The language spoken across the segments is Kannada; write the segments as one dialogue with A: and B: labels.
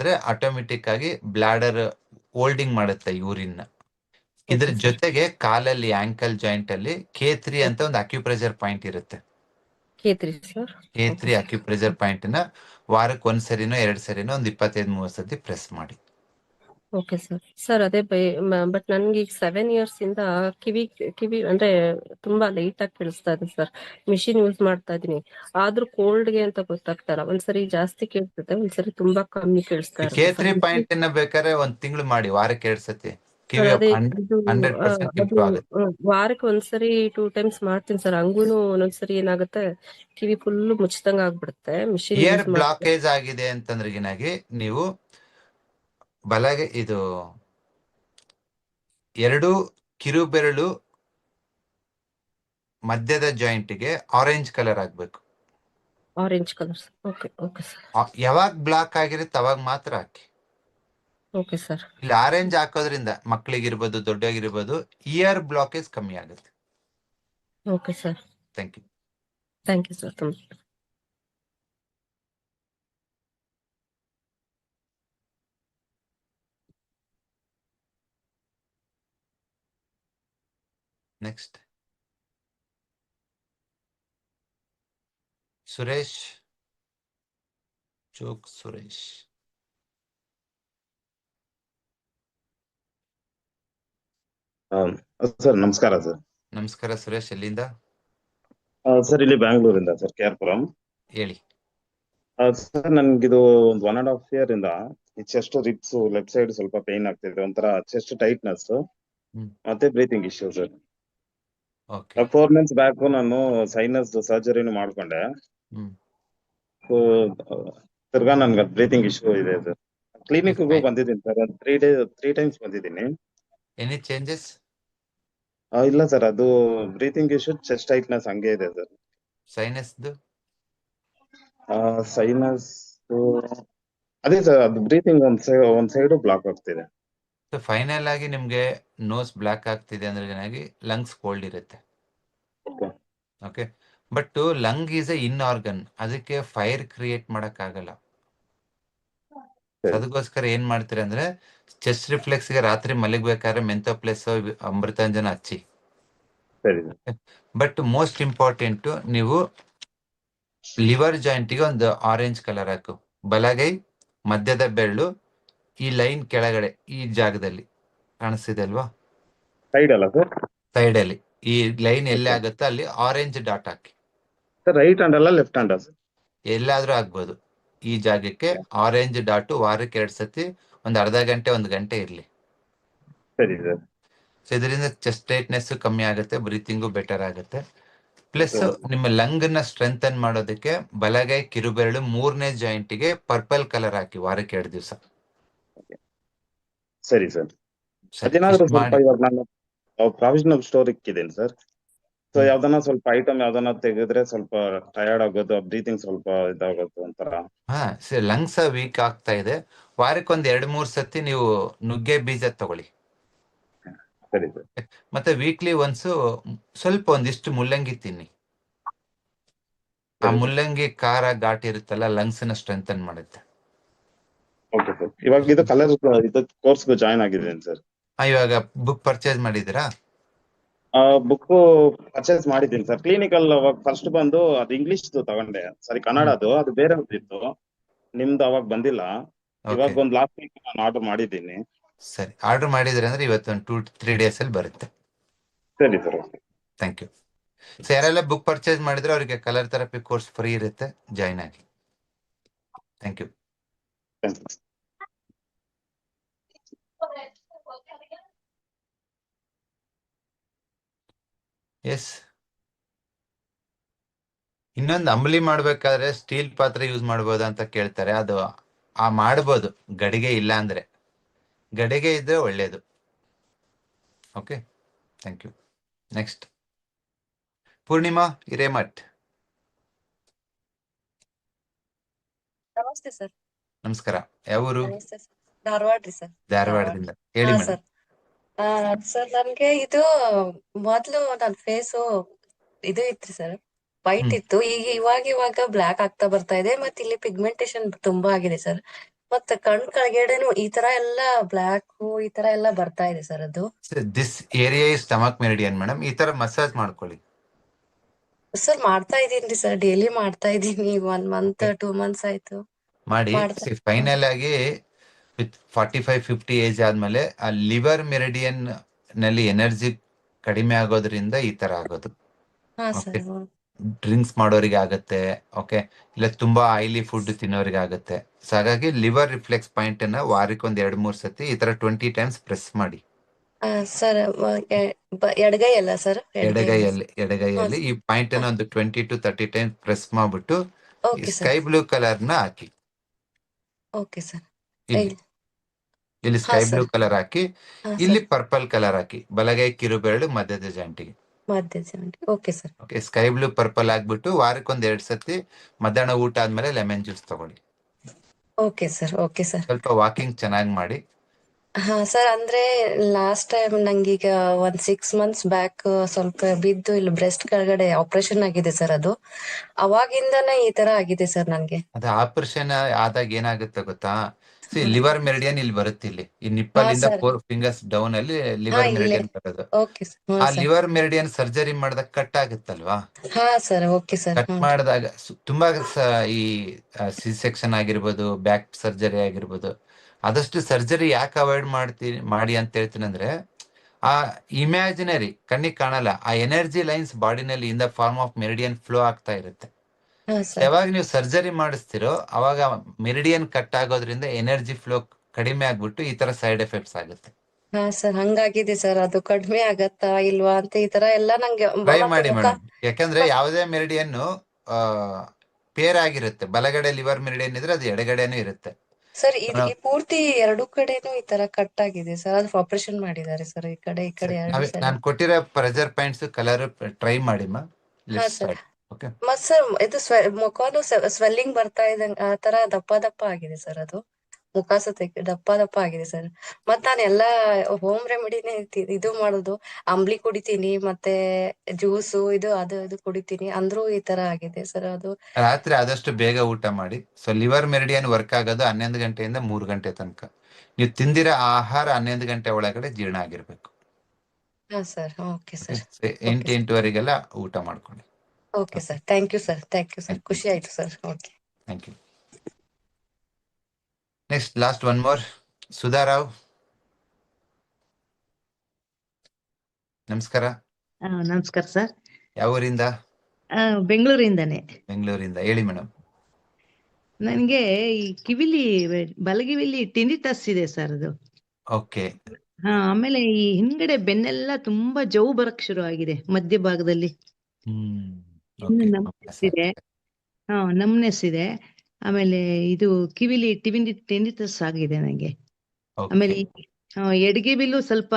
A: ಅಂದ್ರೆ ಆಟೋಮೆಟಿಕ್ ಆಗಿ ಬ್ಲಾಡರ್ ಹೋಲ್ಡಿಂಗ್ ಮಾಡುತ್ತೆ ಯೂರಿನ್ ಇದ್ರ ಜೊತೆಗೆ ಕಾಲಲ್ಲಿ ಆಂಕಲ್ ಜಾಯಿಂಟ್ ಅಲ್ಲಿ ಕೆ ತ್ರೀ ಅಂತ ಒಂದು ಅಕ್ಯುಪ್ರೆಷರ್ ಪಾಯಿಂಟ್ ಇರುತ್ತೆ. ಕೆ ತ್ರೀ ಅಕ್ಯುಪ್ರೆಷರ್ ಪಾಯಿಂಟ್ನ ವಾರಕ್ಕೆ ಒಂದ್ ಸರಿನೋ ಎರಡ್ ಸರಿನೋ ಒಂದ್ ಇಪ್ಪತ್ತೈದು ಮೂವತ್ತು ಸತಿ ಪ್ರೆಸ್ ಮಾಡಿ.
B: ಓಕೆ ಸರ್ ಸರ್ ಅದೇ ಬೈ ಬಟ್ ನನ್ಗೆ ಈಗ ಸೆವೆನ್ ಇಯರ್ಸ್ ಇಂದ ಕಿವಿ ಕಿವಿ ಅಂದ್ರೆ ತುಂಬಾ ಲೈಟ್ ಆಗಿ ಕೇಳಿಸ್ತಾ ಇದೆ ಸರ್ ಮಿಷಿನ್ ಯೂಸ್ ಮಾಡ್ತಾ ಇದೀನಿ. ಆದ್ರೂ ಕೋಲ್ಡ್ಗೆ ಅಂತ ಗೊತ್ತಾಗ್ತಾರ ಒಂದ್ಸರಿ ಜಾಸ್ತಿ ಕೇಳ್ತದೆ ಒಂದ್ಸರಿ ತುಂಬಾ ಕಮ್ಮಿ ಕೇಳಿಸ್ತಾ
A: ಕೆ ತ್ರೀ. ಪಾಯಿಂಟ್ನ ಬೇಕಾದ್ರೆ ಒಂದ್ ತಿಂಗಳು ಮಾಡಿ ವಾರಕ್ಕೆ ಎರಡ್ ಸತಿ
B: ವಾರಕ್ಕೆ ಒಂದ್ಸರಿ ಟೂ ಟೈಮ್ಸ್ ಮಾಡ್ತೀನಿ ಸರ್ ಹಂಗೂನು ಒಂದೊಂದ್ಸರಿ ಏನಾಗುತ್ತೆ ಕಿವಿ ಫುಲ್ ಮುಚ್ಚದಂಗ ಆಗ್ಬಿಡುತ್ತೆ. ಮಿಷಿನ್
A: ಬ್ಲಾಕೇಜ್ ಆಗಿದೆ ಅಂತಂದ್ರೆ ನೀವು ಬಲಗೆ ಇದು ಎರಡು ಕಿರುಬೆರಳು ಮಧ್ಯದ ಜಾಯಿಂಟ್ಗೆ ಆರೆಂಜ್ ಕಲರ್ ಆಗ್ಬೇಕು
B: orange colour okay okay sir
A: ಯಾವಾಗ ಬ್ಲಾಕ್ ಆಗಿರುತ್ತೆ ಅವಾಗ ಮಾತ್ರ ಹಾಕಿ.
B: ಓಕೆ ಸರ್
A: ಇಲ್ಲಿ ಆರೆಂಜ್ ಹಾಕೋದ್ರಿಂದ ಮಕ್ಕಳಿಗಿರ್ಬೋದು ದೊಡ್ಡಗಿರ್ಬೋದು ಇಯರ್ ಬ್ಲಾಕೇಜ್ ಕಮ್ಮಿ ಆಗುತ್ತೆ.
B: Okay sir
A: thank you
B: thank you sir ತುಂಬ
A: ನೆಕ್ಸ್ಟ್ ಸುರೇಶ್ ಚೋಕ್ ಸುರೇಶ್
C: ಸರ್ ನಮಸ್ಕಾರ ಸರ್
A: ನಮಸ್ಕಾರ ಸುರೇಶ್ ಎಲ್ಲಿಂದ?
C: ಸರ್ ಇಲ್ಲಿ ಬ್ಯಾಂಗ್ಳೂರಿಂದ ಸರ್ ಕೆ ಆರ್ ಪುರಂ
A: ಹೇಳಿ
C: ಸರ್ ನನ್ಗಿದು ಒಂದು ಒನ್ ಅಂಡ್ ಹಾಫ್ ಇಯರ್ ಇಂದ ಈ ಚೆಸ್ಟ್ ರಿಪ್ಸ್ ಲೆಫ್ಟ್ ಸೈಡ್ ಸ್ವಲ್ಪ ಪೇನ್ ಆಗ್ತಿದೆ ಒಂಥರ ಚೆಸ್ಟ್ ಟೈಟ್ನೆಸ್. ಮತ್ತೆ breathing issue sir
A: okay
C: four months back ನಾನು ಸೈನಸ್ ಸರ್ಜರಿನೂ ಮಾಡ್ಕೊಂಡೆ.
A: ಹ್ಮ್.
C: ಸೊ ತಿರ್ಗಾ ನನ್ಗೆ ಬ್ರೀತಿಂಗ್ ಇಶ್ಯೂ ಇದೆ ಸರ್ ಕ್ಲಿನಿಕ್ಗೂ
A: Fine.
C: ಬಂದಿದ್ದೀನಿ sir. Three day three times ಬಂದಿದ್ದೀನಿ.
A: ಎನಿ ಚೇಂಜಸ್
C: ಇಲ್ಲ ಸರ್. ಅದು ಬ್ರೀತಿಂಗ್ ಇಶ್ಯೂ ಚೆಸ್ಟ್ ಟೈಟ್ನೆಸ್ ಹಂಗೆ ಇದೆ ಸರ್.
A: ಸೈನಸ್
C: ಸೈನಸ್ ಅದೇ ಸರ್ ಅದು ಬ್ರೀತಿಂಗ್ ಒಂದ್ ಸೈಡ್ ಒಂದ್ ಸೈಡ್ ಬ್ಲಾಕ್ ಆಗ್ತಿದೆ.
A: ಸೊ ಫೈನಲ್ ಆಗಿ ನಿಮ್ಗೆ ನೋಸ್ ಬ್ಲಾಕ್ ಆಗ್ತಿದೆ ಅಂದ್ರೆ ಏನಾಗಿ ಲಂಗ್ಸ್ ಕೋಲ್ಡ್ ಇರುತ್ತೆ. Okay but lung is a in organ ಅದಕ್ಕೆ ಫೈರ್ ಕ್ರಿಯೇಟ್ ಮಾಡಕ್ ಆಗಲ್ಲ. ಅದಕ್ಕೋಸ್ಕರ ಏನ್ ಮಾಡ್ತೀರಿ ಅಂದ್ರೆ ಚೆಸ್ಟ್ ರಿಫ್ಲೆಕ್ಸ್ಗೆ ರಾತ್ರಿ ಮಲಗಬೇಕಾದ್ರೆ ಮೆಂಥೋ ಪ್ಲಸ್ ಅಮೃತಾಂಜನ ಹಚ್ಚಿ. ಬಟ್ ಮೋಸ್ಟ್ ಇಂಪಾರ್ಟೆಂಟ್ ನೀವು ಲಿವರ್ ಜಾಯಿಂಟ್ಗೆ ಒಂದು ಆರೆಂಜ್ ಕಲರ್ ಹಾಕು. ಬಲಗೈ ಮಧ್ಯದ ಬೆರಳು ಈ ಲೈನ್ ಕೆಳಗಡೆ ಈ ಜಾಗದಲ್ಲಿ ಕಾಣಿಸ್ತಿದೆ ಅಲ್ವಾ?
C: ಸೈಡ್ ಅಲ್ಲ ಸರ್
A: ಸೈಡ್ ಅಲ್ಲಿ. ಈ ಲೈನ್ ಎಲ್ಲಿ ಆಗುತ್ತೋ ಅಲ್ಲಿ ಆರೆಂಜ್ ಡಾಟ್ ಹಾಕಿ.
C: ಸರ್ ರೈಟ್ ಹ್ಯಾಂಡ್ ಅಲ್ಲ ಲೆಫ್ಟ್ ಹ್ಯಾಂಡ್ ಸರ್
A: ಎಲ್ಲಾದ್ರೂ ಆಗ್ಬೋದು. ಈ ಜಾಗಕ್ಕೆ ಆರೆಂಜ್ ಡಾಟ್ ವಾರಕ್ಕೆ ಎರಡ್ ಸತಿ ಒಂದ್ ಅರ್ಧ ಗಂಟೆ ಒಂದು ಗಂಟೆ ಇರ್ಲಿ.
C: ಸರಿ ಸರ್
A: ಸೊ ಇದರಿಂದ ಚೆಸ್ಟ್ ಟೈಟ್ನೆಸ್ ಕಮ್ಮಿ ಆಗುತ್ತೆ ಬ್ರೀತಿಂಗು ಬೆಟರ್ ಆಗುತ್ತೆ. ಪ್ಲಸ್ ನಿಮ್ಮ ಲಂಗ್ನ ಸ್ಟ್ರೆಂಥನ್ ಮಾಡೋದಕ್ಕೆ ಬಲಗೈ ಕಿರುಬೆರಳು ಮೂರನೇ ಜಾಯಿಂಟಿಗೆ ಪರ್ಪಲ್ ಕಲರ್ ಹಾಕಿ ವಾರಕ್ಕೆ ಎರಡು ದಿವಸ.
C: ಸರಿ ಸರ್. ಅದೇನಾದ್ರೂ ಸ್ವಲ್ಪ ಇವಾಗ ನಾನು ಪ್ರಾವಿಷನಲ್ ಸ್ಟೋರ್ ಇಕ್ಕಿದ್ದೀನಿ ಸರ್. ಸೊ
A: ಯಾವ್ದಾನ
C: ಯಾವ್ದನ್ನ ಸ್ವಲ್ಪ ಐಟಮ್ ಯಾವ್ದನ್ನ ತೆಗೆದ್ರೆ ಸ್ವಲ್ಪ ಟಯರ್ಡ್ ಆಗೋದು ಬ್ರೀತಿಂಗ್ ಸ್ವಲ್ಪ ಇದಾಗೋದು ಒಂಥರ.
A: ಹಾ ಲಂಗ್ಸ್ ವೀಕ್ ಆಗ್ತಾ ಇದೆ. ವಾರಕ್ಕೆ ಒಂದ್ ಎರಡ್ ಮೂರ್ ಸತಿ ನೀವು ನುಗ್ಗೆ ಬೀಜ ತಗೊಳ್ಳಿ.
C: ಸರಿ ಸರ್.
A: ಮತ್ತೆ ವೀಕ್ಲಿ ಒನ್ಸ್ ಸ್ವಲ್ಪ ಒಂದಿಷ್ಟು ಮುಲ್ಲಂಗಿ ತಿನ್ನಿ. ಆ. ಮುಲ್ಲಂಗಿ ಖಾರ ಘಾಟ್ ಇರುತ್ತಲ್ಲ ಲಂಗ್ಸ್ನ ಸ್ಟ್ರೆಂಥನ್ ಮಾಡುತ್ತೆ.
C: Okay sir. ಇವಾಗ ಇದು ಕಲರ್ ಇದು ಕೋರ್ಸ್ಗೂ ಜಾಯ್ನ್ ಆಗಿದ್ದೀನಿ ಸರ್
A: ಇವಾಗ ಬುಕ್ ಪರ್ಚೇಸ್ ಮಾಡಿದಿರಾ
C: ಬುಕ್ ಪರ್ಚೇಸ್ ಮಾಡಿದ್ದೀನಿ ಸರ್ ಕ್ಲಿನಿಕಲ್ ಅವಾಗ ಫಸ್ಟ್ ಬಂದು ಅದು ಇಂಗ್ಲಿಷ್ ತಗೊಂಡೆ. ಸರಿ ಕನ್ನಡ ಅದು ಬೇರೆ ಇತ್ತು. ನಿಮ್ದು ಅವಾಗ ಬಂದಿಲ್ಲ. ಇವಾಗ ಒಂದು ಲಾಸ್ಟ್ ವೀಕ್ ನಾನು ಆರ್ಡರ್ ಮಾಡಿದ್ದೀನಿ.
A: ಸರಿ ಆರ್ಡರ್ ಮಾಡಿದ್ರೆ ಅಂದ್ರೆ ಇವತ್ತೊಂದು ಟೂ ತ್ರೀ ಡೇಸ್ ಅಲ್ಲಿ ಬರುತ್ತೆ.
C: ಸರಿ ಸರ್
A: ಥ್ಯಾಂಕ್ ಯು ಸೊ ಯಾರೆಲ್ಲ ಬುಕ್ ಪರ್ಚೇಸ್ ಮಾಡಿದ್ರೆ ಅವರಿಗೆ ಕಲರ್ ಥೆರಪಿ ಕೋರ್ಸ್ ಫ್ರೀ ಇರುತ್ತೆ ಜಾಯ್ನ್ ಆಗಿ. ಥ್ಯಾಂಕ್ ಯು ಎಸ್ ಇನ್ನೊಂದು ಅಂಬಲಿ ಮಾಡ್ಬೇಕಾದ್ರೆ ಸ್ಟೀಲ್ ಪಾತ್ರೆ ಯೂಸ್ ಮಾಡ್ಬೋದಾ ಅಂತ ಕೇಳ್ತಾರೆ. ಅದು ಆ ಮಾಡ್ಬೋದು. ಗಡಿಗೆ ಇಲ್ಲ ಅಂದ್ರೆ. ಗಡಿಗೆ ಇದ್ರೆ ಒಳ್ಳೇದು. Okay thank you next Purnima Hiremath.
D: ನಮಸ್ತೆ ಸರ್.
A: ನಮಸ್ಕಾರ. ಯಾವ ಊರು ಧಾರವಾಡದಿಂದ. ಹೇಳಿ
D: ಸರ್. ಸರ್ ನನ್ಗೆ ಇದು ಮೊದ್ಲು ನನ್ ಫೇಸ್ ಇದು ಇತ್ತು ಸರ್ ವೈಟ್ ಇತ್ತು. ಈಗ ಇವಾಗ ಇವಾಗ ಬ್ಲಾಕ್ ಆಗ್ತಾ ಬರ್ತಾ ಇದೆ. ಮತ್ತೆ ಇಲ್ಲಿ ಪಿಗ್ಮೆಂಟೇಶನ್ ತುಂಬಾ ಆಗಿದೆ ಸರ್. ಮತ್ತೆ ಕಣ್ ಕೆಳಗಡೆನು ಈ ತರ ಎಲ್ಲ ಬ್ಲಾಕ್ ಈ ತರ ಎಲ್ಲ ಬರ್ತಾ ಇದೆ ಸರ್ ಅದು.
A: This area is stomach meridian madam ಈ ತರ ಮಸಾಜ್ ಮಾಡ್ಕೊಳ್ಳಿ.
D: ಸರ್ ಮಾಡ್ತಾ ಇದೀನಿ ಸರ್. ಡೈಲಿ ಮಾಡ್ತಾ ಇದೀನಿ ಒನ್ ಮಂತ್. ಟೂ ಮಂತ್ಸ್ ಆಯ್ತು.
A: ಮಾಡಿ. ಫೈನಲ್ ಆಗಿ with forty five fifty age ಆದ್ಮೇಲೆ ಆ ಲಿವರ್ ಮೆರಿಡಿಯನ್ನಲ್ಲಿ ಎನರ್ಜಿ ಕಡಿಮೆ ಆಗೋದ್ರಿಂದ ಈ ತರ ಆಗೋದು. ಡ್ರಿಂಕ್ಸ್ ಮಾಡೋರಿಗೆ ಆಗತ್ತೆ ಓಕೆ ಇಲ್ಲ ತುಂಬಾ ಆಯಿಲಿ ಫುಡ್ ತಿನ್ನೋರಿಗೆ ಆಗತ್ತೆ. ಸೊ ಹಾಗಾಗಿ ಲಿವರ್ ರಿಫ್ಲೆಕ್ಸ್ ಪಾಯಿಂಟ್ ಅನ್ನ ವಾರಕ್ಕೆ ಒಂದ್ ಎರಡ್ ಮೂರ್ ಸತಿ ಈ ತರ ಟ್ವೆಂಟಿ ಟೈಮ್ಸ್ ಪ್ರೆಸ್ ಮಾಡಿ.
D: ಸರ್ ಎಡಗೈ ಅಲ್ಲ ಸರ್?
A: ಎಡಗೈಯಲ್ಲಿ ಎಡಗೈಯಲ್ಲಿ. ಈ ಪಾಯಿಂಟ್ ಅನ್ನ ಒಂದು twenty two thirty times press ಮಾಡ್ಬಿಟ್ಟು ಸ್ಕೈ ಬ್ಲೂ ಕಲರ್ನ ಹಾಕಿ.
D: Okay sir.
A: ಇಲ್ಲಿ ಸ್ಕೈ. ಬ್ಲೂ ಕಲರ್ ಹಾಕಿ ಇಲ್ಲಿ ಪರ್ಪಲ್ ಕಲರ್ ಹಾಕಿ ಬಲಗೈ ಕಿರುಬೆರಳು ಮಧ್ಯದ ಜಂಟಿಗೆ
D: okay sir.
A: Okay sky blue purple ಆಗ್ಬಿಟ್ಟು ವಾರಕ್ಕೊಂದ್ ಎರಡ್ ಸತಿ ಮಧ್ಯಾಹ್ನ ಊಟ ಆದ್ಮೇಲೆ ಲೆಮನ್ ಜ್ಯೂಸ್ ತಗೊಳ್ಳಿ.
D: Okay sir. Okay sir.
A: ಸ್ವಲ್ಪ ವಾಕಿಂಗ್ ಚೆನ್ನಾಗಿ ಮಾಡಿ.
D: ಹಾ ಸರ್ ಅಂದ್ರೆ ಲಾಸ್ಟ್ ಟೈಮ್ ನಂಗೀಗ ಒಂದ್ ಸಿಕ್ಸ್ ಮಂತ್ಸ್ ಬ್ಯಾಕ್ ಸ್ವಲ್ಪ ಬಿದ್ದು ಇಲ್ಲಿ ಬ್ರೆಸ್ಟ್ ಕೆಳಗಡೆ ಆಪರೇಷನ್ ಆಗಿದೆ ಸರ್ ಅದು. ಅವಾಗಿಂದನೇ ಈ ತರ ಆಗಿದೆ ಸರ್ ನನ್ಗೆ
A: ಅದು ಆಪರೇಷನ್ ಆದಾಗ ಏನಾಗುತ್ತೆ ಗೊತ್ತಾ? ಸಿ ಲಿವರ್ ಮೆರಿಡಿಯನ್ ಇಲ್ಲಿ ಬರುತ್ತೆ ಇಲ್ಲಿ. ಈ ನಿಪ್ಪಲಿಂದ. ಫೋರ್ ಫಿಂಗರ್ಸ್ ಡೌನ್ ಅಲ್ಲಿ ಲಿವರ್. ಮೆರಿಡಿಯನ್ ಬರೋದು. ಆ ಲಿವರ್ ಮೆರಿಡಿಯನ್ ಸರ್ಜರಿ ಮಾಡಿದಾಗ ಕಟ್ ಆಗುತ್ತಲ್ವಾ? ಕಟ್ ಮಾಡಿದಾಗ ತುಂಬಾ ಈ ಸಿ ಸೆಕ್ಷನ್ ಆಗಿರ್ಬೋದು ಬ್ಯಾಕ್ ಸರ್ಜರಿ ಆಗಿರ್ಬೋದು ಆದಷ್ಟು ಸರ್ಜರಿ ಯಾಕೆ ಅವಾಯ್ಡ್ ಮಾಡ್ತೀನಿ ಮಾಡಿ ಅಂತ ಹೇಳ್ತೀನಿ ಅಂದ್ರೆ ಆ ಇಮ್ಯಾಜಿನರಿ ಕಣ್ಣಿಗೆ ಕಾಣಲ್ಲ ಆ energy lines ಬಾಡಿನಲ್ಲಿ in the form of meridian flow ಆಗ್ತಾ ಇರುತ್ತೆ. ಯಾವಾಗ ನೀವು ಸರ್ಜರಿ ಮಾಡಿಸ್ತಿರೋ ಅವಾಗ ಮೆರಿಡಿಯನ್ ಕಟ್ ಆಗೋದ್ರಿಂದ ಎನರ್ಜಿ ಫ್ಲೋ ಕಡಿಮೆ ಆಗ್ಬಿಟ್ಟು ಈ ತರ ಸೈಡ್ ಎಫೆಕ್ಟ್ಸ್ ಆಗುತ್ತೆ.
D: ಹಾ ಸರ್ ಹಂಗಾಗಿದೆ ಸರ್. ಅದು ಕಡಿಮೆ ಆಗತ್ತಾ ಇಲ್ವಾ ಅಂತ ಈ ತರ ಎಲ್ಲ ನಂಗೆ
A: ಟ್ರೈ ಮಾಡಿ ಮೇಡಮ್ ಯಾಕಂದ್ರೆ ಯಾವುದೇ ಮೆರಿಡಿಯನ್ ಪೇರ್ ಆಗಿರುತ್ತೆ. ಬಲಗಡೆ ಲಿವರ್ ಮೆರಿಡಿಯನ್ ಇದ್ರೆ ಅದು ಎಡಗಡೆನೂ ಇರುತ್ತೆ.
D: ಸರ್ ಇದು ಪೂರ್ತಿ ಎರಡು ಕಡೆನೂ ಈ ತರ ಕಟ್ ಆಗಿದೆ ಸರ್. ಅದು ಆಪರೇಷನ್ ಮಾಡಿದ್ದಾರೆ ಸರ್. ಈ ಕಡೆ ಈ ಕಡೆ
A: ನಾನು ಕೊಟ್ಟಿರೋ ಪ್ರೆಜರ್ ಪಾಯಿಂಟ್ಸ್ ಕಲರ್ ಟ್ರೈ ಮಾಡಿ ಮಾ. ಓಕೆ
D: ಮತ್ ಸರ್ ಇದು ಸ್ವೆ ಮುಖನು ಸ್ವೆಲ್ಲಿಂಗ್ ಬರ್ತಾ ಇದೆ ಆ ತರ ದಪ್ಪ ದಪ್ಪ ಆಗಿದೆ ಸರ್ ಅದು. ಮುಖ ಸತೆ ದಪ್ಪ ದಪ್ಪ ಆಗಿದೆ ಸರ್. ಮತ್ ನಾನು ಎಲ್ಲಾ ಹೋಮ್ ರೆಮಿಡಿನೇ ಇದು ಮಾಡೋದು. ಅಂಬ್ಲಿ ಕುಡಿತೀನಿ ಮತ್ತೆ ಜ್ಯೂಸು ಇದು ಅದು ಇದು ಕುಡಿತೀನಿ. ಅಂದ್ರೂ ಈ ತರ ಆಗಿದೆ ಸರ್ ಅದು.
A: ರಾತ್ರಿ ಆದಷ್ಟು ಬೇಗ ಊಟ ಮಾಡಿ. ಸೊ ಲಿವರ್ ಮೆರಿಡಿಯನ್ ವರ್ಕ್ ಆಗೋದು ಹನ್ನೊಂದು ಗಂಟೆಯಿಂದ ಮೂರು ಗಂಟೆ ತನಕ. ನೀವು ತಿಂದಿರೋ ಆಹಾರ ಹನ್ನೊಂದು ಗಂಟೆ ಒಳಗಡೆ ಜೀರ್ಣ ಆಗಿರ್ಬೇಕು.
D: ಹಾ ಸರ್ ಓಕೆ ಸರ್.
A: ಎಂಟು ಎಂಟುವರೆಗೆಲ್ಲ ಊಟ ಮಾಡ್ಕೊಳ್ಳಿ.
D: Okay sir. Thank you sir. Thank you sir. ಖುಷಿ ಆಯ್ತು sir. Okay.
A: Thank you. Next last one more. Sudharao ನಮಸ್ಕಾರ.
E: ಆ, ನಮಸ್ಕಾರ ಸರ್.
A: ಯಾವ ಊರಿಂದ?
E: ಆ, ಬೆಂಗಳೂರಿಂದನೇ.
A: ಬೆಂಗಳೂರಿಂದ. ಹೇಳಿ ಮೇಡಮ್.
E: ನನಗೆ ಈ ಕಿವಿಲಿ ಬಲಗಿವಿಲಿ ಟಿನಿಟಸ್ ಇದೆ ಸರ್ ಅದು.
A: ಓಕೆ.
E: ಹಾ ಆಮೇಲೆ ಈ ಹಿಂದ್ಗಡೆ ಬೆನ್ನೆಲ್ಲ ತುಂಬಾ ಜೌ ಬರಕ್ ಶುರು ಆಗಿದೆ ಮಧ್ಯಭಾಗದಲ್ಲಿ
A: ಹ್ಮ್.
E: ಇನ್ನು
A: ಓಕೆ
E: ನಮ್ನೆಸ್ ಇದೆ. ಹಾ ನಮ್ನೆಸ್ ಇದೆ. ಆಮೇಲೆ ಇದು ಕಿವಿಲಿ ಟಿವಿನಿ ಟಿನಿಟಸ್ ಆಗಿದೆ ನಂಗೆ. ಆಮೇಲೆ ಈ, ಆ, ಎಡಗಿವಿಲು ಸ್ವಲ್ಪ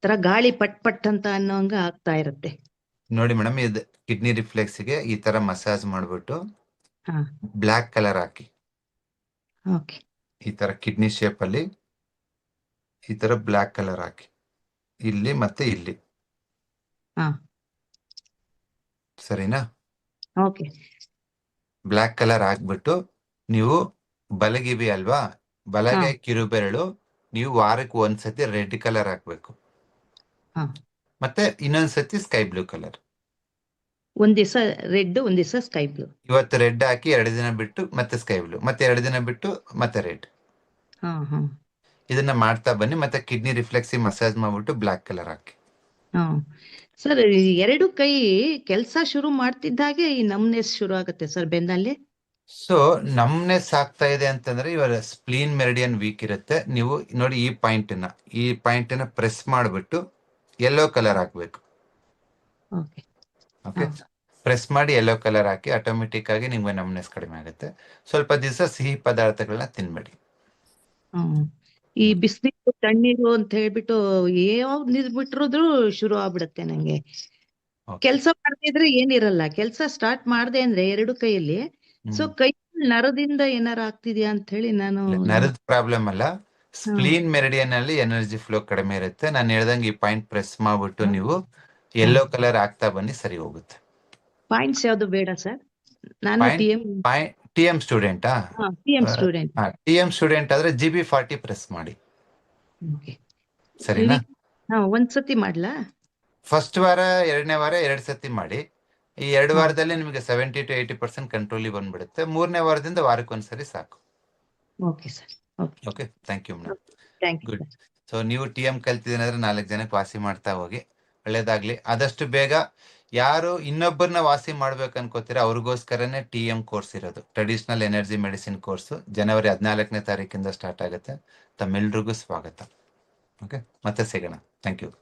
E: ತರ ಗಾಳಿ ಪಟ್ ಪಟ್ ಅಂತ ಅನ್ನೋಂಗ ಆಗ್ತಾ ಇರುತ್ತೆ.
A: ನೋಡಿ ಮೇಡಮ್ ಇದು ಕಿಡ್ನಿ ರಿಫ್ಲೆಕ್ಸ್ಗೆ ಈ ತರ ಮಸಾಜ್ ಮಾಡ್ಬಿಟ್ಟು
E: ಹಾ.
A: ಬ್ಲ್ಯಾಕ್ ಕಲರ್ ಹಾಕಿ.
E: ಓಕೆ
A: ಈ ತರ ಕಿಡ್ನಿ ಶೇಪ್ ಅಲ್ಲಿ ಈ ತರ ಬ್ಲ್ಯಾಕ್ ಕಲರ್ ಹಾಕಿ. ಇಲ್ಲಿ ಮತ್ತೆ ಇಲ್ಲಿ.
E: ಹಾ.
A: ಸರಿನಾ?
E: ಓಕೆ.
A: ಬ್ಲ್ಯಾಕ್ ಕಲರ್ ಹಾಕ್ಬಿಟ್ಟು ನೀವು ಬಲಗಿವಿ ಅಲ್ವಾ? ಬಲಗೆ ಕಿರುಬೆರಳು ನೀವು ವಾರಕ್ಕೆ ಒಂದ್ಸತಿ ರೆಡ್ ಕಲರ್ ಹಾಕ್ಬೇಕು. ಮತ್ತೆ ಇನ್ನೊಂದ್ಸತಿ ಸ್ಕೈ ಬ್ಲೂ ಕಲರ್.
E: ಒಂದ್ ದಿವಸ ರೆಡ್ ಒಂದ್ ದಿವಸ ಸ್ಕೈ ಬ್ಲೂ.
A: ಇವತ್ತು ರೆಡ್ ಹಾಕಿ ಎರಡು ದಿನ ಬಿಟ್ಟು ಮತ್ತೆ ಸ್ಕೈ ಬ್ಲೂ ಮತ್ತೆ ಎರಡು ದಿನ ಬಿಟ್ಟು ಮತ್ತೆ ರೆಡ್. ಇದನ್ನ ಮಾಡ್ತಾ ಬನ್ನಿ ಮತ್ತೆ ಕಿಡ್ನಿ ರಿಫ್ಲೆಕ್ಸಿ ಮಸಾಜ್ ಮಾಡ್ಬಿಟ್ಟು ಬ್ಲಾಕ್ ಕಲರ್ ಹಾಕಿ.
E: ಸರ್ ಎರಡು ಕೈ ಕೆಲಸ ಶುರು ಮಾಡ್ತಿದ್ದಾಗೆ ಈ ನಮ್ನೆಸ್ ಶುರು ಆಗುತ್ತೆ ಸರ್ ಬೆನ್ನಲ್ಲಿ?
A: ಸೊ ನಮ್ನೆಸ್ ಆಗ್ತಾ ಇದೆ ಅಂತಂದ್ರೆ ಇವರ ಸ್ಪ್ಲೀನ್ ಮೆರಿಡಿಯನ್ ವೀಕ್ ಇರುತ್ತೆ. ನೀವು ನೋಡಿ ಈ ಪಾಯಿಂಟ್ನ ಈ ಪಾಯಿಂಟ್ನ ಪ್ರೆಸ್ ಮಾಡಿಬಿಟ್ಟು ಯೆಲ್ಲೋ ಕಲರ್ ಹಾಕ್ಬೇಕು.
E: ಓಕೆ
A: ಪ್ರೆಸ್ ಮಾಡಿ ಯೆಲ್ಲೋ ಕಲರ್ ಹಾಕಿ ಆಟೋಮೆಟಿಕ್ ಆಗಿ ನಿಮ್ಗೆ ನಮ್ನೆಸ್ ಕಡಿಮೆ ಆಗುತ್ತೆ. ಸ್ವಲ್ಪ ದಿವಸ ಸಿಹಿ ಪದಾರ್ಥಗಳನ್ನ ತಿನ್ಬೇಡಿ.
E: ಈ ಬಿಸಿನೀರು ತಣ್ಣೀರು ಅಂತ ಹೇಳ್ಬಿಟ್ಟು ಯಾವ ನೀರ್ ಶುರು ಆಗ್ಬಿಡತ್ತೆ ನಂಗೆ. ಕೆಲ್ಸ ಮಾಡ್ತಿದ್ರೆ ಏನಿರಲ್ಲ. ಕೆಲಸ ಸ್ಟಾರ್ಟ್ ಮಾಡ್ದೆ ಅಂದ್ರೆ ಎರಡು ಕೈಯಲ್ಲಿ. ಸೊ ಕೈ ನರದಿಂದ ಏನಾರ ಆಗ್ತಿದ್ಯಾ ಅಂತ ಹೇಳಿ ನಾನು
A: ನರದ ಪ್ರಾಬ್ಲಮ್ ಅಲ್ಲ. ಸ್ಪ್ಲೀನ್ ಮೆರಿಡಿಯನ್ ಅಲ್ಲಿ ಎನರ್ಜಿ ಫ್ಲೋ ಕಡಿಮೆ ಇರುತ್ತೆ. ನಾನು ಹೇಳ್ದಂಗೆ ಈ ಪಾಯಿಂಟ್ ಪ್ರೆಸ್ ಮಾಡ್ಬಿಟ್ಟು ನೀವು ಯೆಲ್ಲೋ ಕಲರ್ ಆಗ್ತಾ ಬನ್ನಿ ಸರಿ ಹೋಗುತ್ತೆ.
E: ಪಾಯಿಂಟ್ಸ್ ಯಾವ್ದು ಬೇಡ ಸರ್? ನಾನು T M
A: ಸ್ಟೂಡೆಂಟಾ
E: T M student
A: T M student ಆದ್ರೆ ಜಿ ಬಿ ಫಾರ್ಟಿ ಪ್ರೆಸ್ ಮಾಡಿ. ಸರಿನಾ?
E: ಒಂದ್ಸತಿ ಮಾಡ್ಲಾ?
A: ಫಸ್ಟ್ ವಾರ ಎರಡನೇ ವಾರ ಎರಡ್ ಸತಿ ಮಾಡಿ. ಈ ಎರಡು. ವಾರದಲ್ಲಿ ನಿಮಗೆ seventy to eighty percent control ಬಂದ್ಬಿಡುತ್ತೆ. ಮೂರನೇ ವಾರದಿಂದ ವಾರಕ್ಕೊಂದ್ಸರಿ ಸಾಕು.
E: Okay sir okay
A: okay thank you madam good so ನೀವು ಟಿ ಎಂ ಅಂದ್ರೆ ನಾಲ್ಕು ಜನಕ್ಕೆ ವಾಸಿ ಮಾಡ್ತಾ ಹೋಗಿ. ಒಳ್ಳೇದಾಗ್ಲಿ. ಆದಷ್ಟು ಬೇಗ ಯಾರು ಇನ್ನೊಬ್ಬರನ್ನ ವಾಸಿ ಮಾಡ್ಬೇಕು ಅನ್ಕೋತೀರ ಅವ್ರಿಗೋಸ್ಕರನೇ ಟಿ ಎಂ ಕೋರ್ಸ್ ಇರೋದು. ಟ್ರೆಡಿಷನಲ್ ಎನರ್ಜಿ ಮೆಡಿಸಿನ್ ಕೋರ್ಸ್ ಜನವರಿ ಹದಿನಾಲ್ಕನೇ ತಾರೀಕಿಂದ ಸ್ಟಾರ್ಟ್ ಆಗುತ್ತೆ. ತಮ್ಮೆಲ್ರಿಗೂ ಸ್ವಾಗತ. ಓಕೆ ಮತ್ತೆ ಸಿಗೋಣ. Thank you